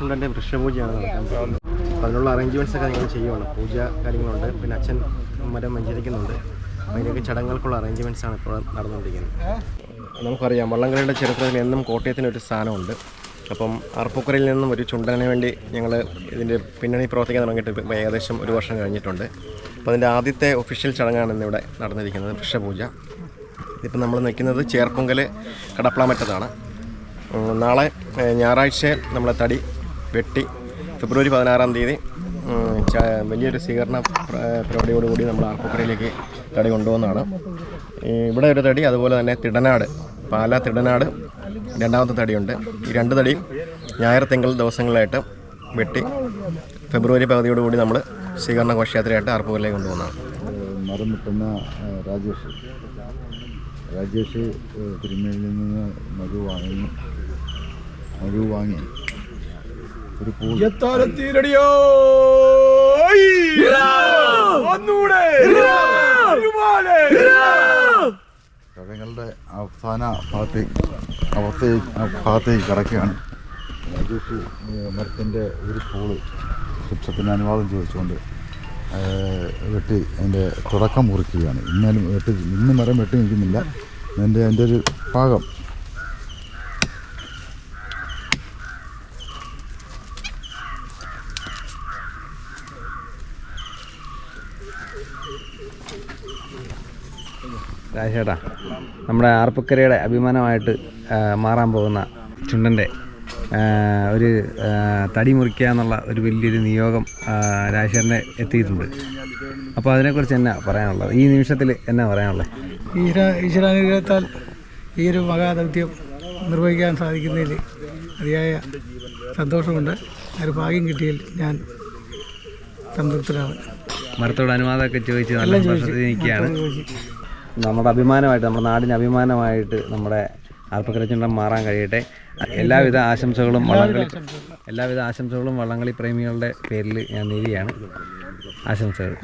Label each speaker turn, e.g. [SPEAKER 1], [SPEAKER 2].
[SPEAKER 1] ചുണ്ടന്റെ വൃക്ഷപൂജയാണ് നടക്കാൻ അപ്പോൾ അതിനുള്ള അറേഞ്ച്മെന്റ്സ് ഒക്കെ നിങ്ങൾ ചെയ്യുവാണ്. പൂജ കാര്യങ്ങളുണ്ട്. പിന്നെ അച്ഛൻ മരം മഞ്ചരിക്കുന്നുണ്ട് അതിന്റെയൊക്കെ ചടങ്ങുകൾക്കുള്ള അറേഞ്ച്മെന്റ്സ് ആണ് ഇപ്പോൾ നടന്നുകൊണ്ടിരിക്കുന്നത്. നമുക്കറിയാം വള്ളംകളിയുടെ ചരിത്രത്തിൽ എന്നും കോട്ടയത്തിന് ഒരു സ്ഥാനമുണ്ട്. അപ്പം അർപ്പുക്കരയിൽ നിന്നും ഒരു ചുണ്ടനു വേണ്ടി ഞങ്ങൾ ഇതിന്റെ പിന്നണി പ്രവർത്തിക്കാൻ തുടങ്ങിയിട്ട് ഏകദേശം ഒരു വർഷം കഴിഞ്ഞിട്ടുണ്ട്. അപ്പോൾ അതിന്റെ ആദ്യത്തെ ഒഫീഷ്യൽ ചടങ്ങാണ് ഇന്നിവിടെ നടന്നിരിക്കുന്നത് വൃക്ഷപൂജ ഇതിപ്പോൾ നമ്മൾ നിൽക്കുന്നത് ചേർപ്പൊങ്കൽ കടപ്ലാമറ്റത്താണ്. ഉം, നാളെ ഞായറാഴ്ച നമ്മളെ തടി വെട്ടി ഫെബ്രുവരി പതിനാറാം തീയതി വലിയൊരു സ്വീകരണ പരിപാടിയോടുകൂടി നമ്മൾ ആർപ്പുക്കരയിലേക്ക് തടി കൊണ്ടുപോകുന്നതാണ് ഇവിടെ ഒരു തടി അതുപോലെ തന്നെ തിടനാട് പാല തിടനാട് രണ്ടാമത്തെ തടിയുണ്ട്. ഈ രണ്ട് തടിയും ഞായർ തിങ്കൾ ദിവസങ്ങളിലായിട്ട് വെട്ടി ഫെബ്രുവരി പകുതിയോടുകൂടി നമ്മൾ സ്വീകരണ ഘോഷയാത്രയായിട്ട് ആർപ്പുകരയിലേക്ക് കൊണ്ടുപോകുന്നതാണ്
[SPEAKER 2] രാജേഷ്. രാജേഷ് തിരുമേലിൽ നിന്ന് മധു വാങ്ങി മധു വാങ്ങി. ഒരു പൂൾ
[SPEAKER 3] ഒന്നൂടെ
[SPEAKER 2] അവസാന ഭാഗത്തേക്ക് അവസ്ഥ ഭാഗത്തേക്ക് കിടക്കുകയാണ്. രാജേഷ് മരത്തിന്റെ ഒരു പൂൾ വൃക്ഷത്തിന് അനുവാദം ചോദിച്ചുകൊണ്ട് വെട്ടി അതിന്റെ തുടക്കം കുറിക്കുകയാണ് ഇന്നാലും വെട്ടി ഇന്ന് മരം വെട്ടി നിൽക്കുന്നില്ല അതിന്റെ അതിന്റെ ഒരു ഭാഗം
[SPEAKER 4] രാജേട്ടാ നമ്മുടെ ആർപ്പക്കരയുടെ അഭിമാനമായിട്ട് മാറാൻ പോകുന്ന ചുണ്ടന്റെ ഒരു തടി മുറിക്കുക എന്നുള്ള ഒരു വലിയൊരു നിയോഗം രാജേഷറിനെ എത്തിയിട്ടുണ്ട്. അപ്പോൾ അതിനെക്കുറിച്ച് എന്നാ പറയാനുള്ളത്? ഈ നിമിഷത്തിൽ എന്നാ പറയാനുള്ളത്?
[SPEAKER 5] ഈശ്വര ഈശ്വരാനുഗ്രഹത്താൽ ഈ ഒരു മഹാദൗത്യം നിർവഹിക്കാൻ സാധിക്കുന്നതിൽ അതിയായ സന്തോഷമുണ്ട്. ഒരു ഭാഗ്യം കിട്ടിയതിൽ ഞാൻ സംതൃപ്തനാണ്.
[SPEAKER 4] മരത്തോട് അനുവാദമൊക്കെ ചോദിച്ച് നല്ല സന്തോഷത്തിൽ നിൽക്കുകയാണ്. നമ്മുടെ അഭിമാനമായിട്ട് നമ്മുടെ നാടിന് അഭിമാനമായിട്ട് നമ്മുടെ ആർപ്പക്കര ചുണ്ടൻ മാറാൻ കഴിയട്ടെ. എല്ലാവിധ ആശംസകളും വള്ളംകളി എല്ലാവിധ ആശംസകളും വള്ളംകളി പ്രേമികളുടെ പേരിൽ ഞാൻ നേരിയാണ് ആശംസകൾ.